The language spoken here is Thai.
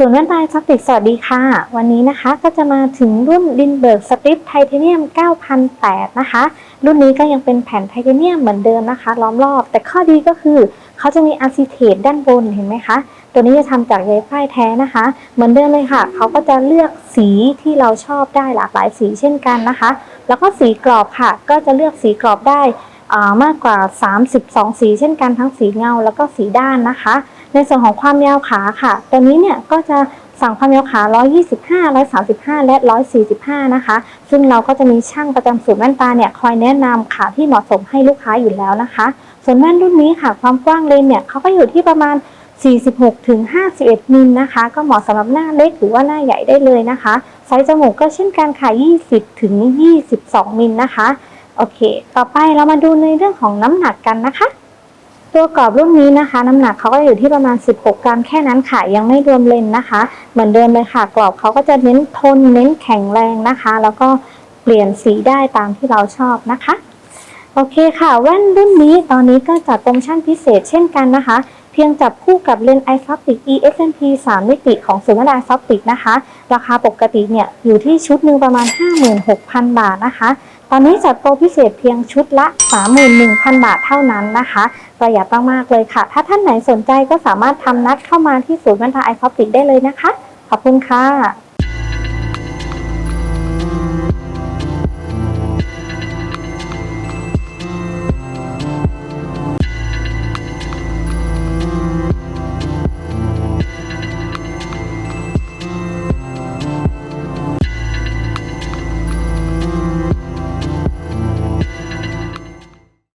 ส่วนย์แว่นตาซักติกสวัสดีค่ะ วันนี้นะคะก็จะมาถึงรุ่นลินเบิร์กสติปไทเทเนียม 9008 นะคะ รุ่นนี้ก็ยังเป็นแผ่นไทเทเนียมเหมือนเดิมนะคะ ล้อมรอบ แต่ข้อดีก็คือเขาจะมีอะซิเทตด้านบนเห็นไหมคะ ตัวนี้จะทำจากใยฝ้ายแท้นะคะ เหมือนเดิมเลยค่ะ เขาก็จะเลือกสีที่เราชอบได้หลากหลายสีเช่นกันนะคะ แล้วก็สีกรอบค่ะ ก็จะเลือกสีกรอบได้ มากกว่า 32 สีเช่นกันทั้งสีเงาแล้วก็สีด้านนะคะ ในส่วนของความยาวขาค่ะ ตัวนี้เนี่ยก็จะสั่งความยาวขา 125 135 และ 145 นะคะ ซึ่งเราก็จะมีช่างประจำศูนย์แว่นตาเนี่ยคอยแนะนำขาที่เหมาะสมให้ลูกค้าอยู่แล้วนะคะ ส่วนแว่นรุ่นนี้ค่ะ ความกว้างเลนเนี่ยเขาก็อยู่ที่ประมาณ 46ถึง51 มิลนะคะ ก็เหมาะสำหรับหน้าเล็กหรือว่าหน้าใหญ่ได้เลยนะคะ ไซส์จมูกก็เช่นกันค่ะ 20ถึง22 มิลนะคะ โอเค ต่อไปเรามาดูในเรื่องของน้ำหนักกันนะคะ ตัวกรอบรุ่นนี้นะคะ น้ำหนักเขาก็อยู่ที่ประมาณ 16 กรัมแค่นั้นค่ะ ยังไม่รวมเลนนะคะ เหมือนเดิมเลยค่ะ กรอบเขาก็จะเน้นทนเน้นแข็งแรงนะคะ แล้วก็เปลี่ยนสีได้ตามที่เราชอบนะคะโอเคค่ะแว่นรุ่นนี้ตอนนี้ก็จัดโปรโมชั่นพิเศษเช่นกันนะคะ เพียงจับคู่กับเลนส์ i f o p t i c ESMP 3 มิติของศูนย์วิทยา i f o p t i c นะคะ ราคาปกติเนี่ยอยู่ที่ชุดหนึ่งประมาณ 56,000 บาทนะคะ ตอนนี้จัดโปรพิเศษเพียงชุดละ 31,000 บาทเท่านั้นนะคะ ประหยัดมากๆเลยค่ะ ถ้าท่านไหนสนใจก็สามารถทำนัดเข้ามาที่ศูนย์วิทยา i f o p t i c ได้เลยนะคะ ขอบคุณค่ะ